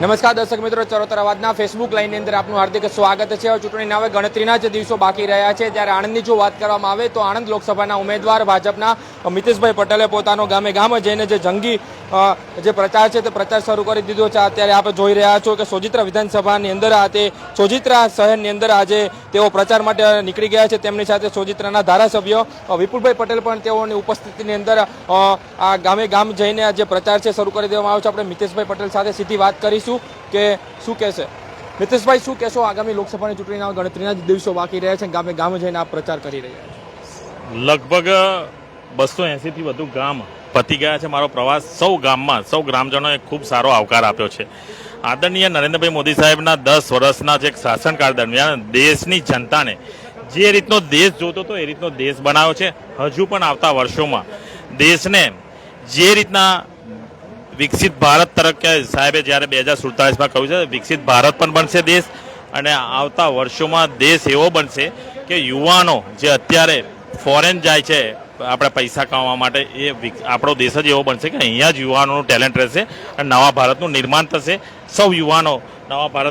નમસ્કાર દર્શક મિત્રો, ચરોતર અવાજના ફેસબુક લાઈનની અંદર આપનું હાર્દિક સ્વાગત છે. ચૂંટણીના હવે ગણતરીના જ દિવસો બાકી રહ્યા છે. ત્યારે આણંદની જો વાત કરવામાં આવે તો આણંદ લોકસભાના ઉમેદવાર ભાજપના મિતેશભાઈ પટેલે પોતાનો ગામે ગામ જઈને જે જંગી જે પ્રચાર છે તે પ્રચાર શરૂ કરી દીધો છે. અત્યારે આપણે જોઈ રહ્યા છો કે સોજિત્રા વિધાનસભાની અંદર આ તે સોજિત્રા શહેરની અંદર આજે તેઓ પ્રચાર માટે નીકળી ગયા છે. તેમની સાથે સોજિત્રાના ધારાસભ્ય વિપુલભાઈ પટેલ પણ તેઓની ઉપસ્થિતિની અંદર આ ગામે ગામ જઈને જે પ્રચાર છે શરૂ કરી દેવામાં આવ્યો છે. આપણે મિતેશભાઈ પટેલ સાથે સીધી વાત કરીશું. કે શું કહેશે? મિતેશભાઈ, શું કહેશો? આગામી લોકસભાની ચૂંટણીના ગણતરીના જ દિવસો બાકી રહ્યા છે ગામે ગામ જઈને આ પ્રચાર કરી રહ્યા છે. લગભગ બસો એંસીથી વધુ ગામ પતી ગયા છે. મારો પ્રવાસ સૌ ગામમાં, સૌ ગ્રામજનોએ ખૂબ સારો આવકાર આપ્યો છે. આદરણીય નરેન્દ્રભાઈ મોદી સાહેબના દસ વર્ષના જે શાસનકાળ દરમિયાન દેશની જનતાને જે રીતનો દેશ જોતો હતો એ રીતનો દેશ બનાવ્યો છે. હજુ પણ આવતા વર્ષોમાં દેશને જે રીતના વિકસિત ભારત તરફ સાહેબે જ્યારે બે હજાર સુડતાલીસમાં કહ્યું છે, વિકસિત ભારત પણ બનશે દેશ અને આવતા વર્ષોમાં દેશ એવો બનશે કે યુવાનો જે અત્યારે ફોરેન જાય છે, આપણે પૈસા કમાવા માટે, એ આપણો દેશ જ એવો બનશે કે અહીંયા જ યુવાનોનું ટેલેન્ટ રહેશે અને નવા ભારતનું નિર્માણ થશે. સૌ યુવાનો નવા ભારત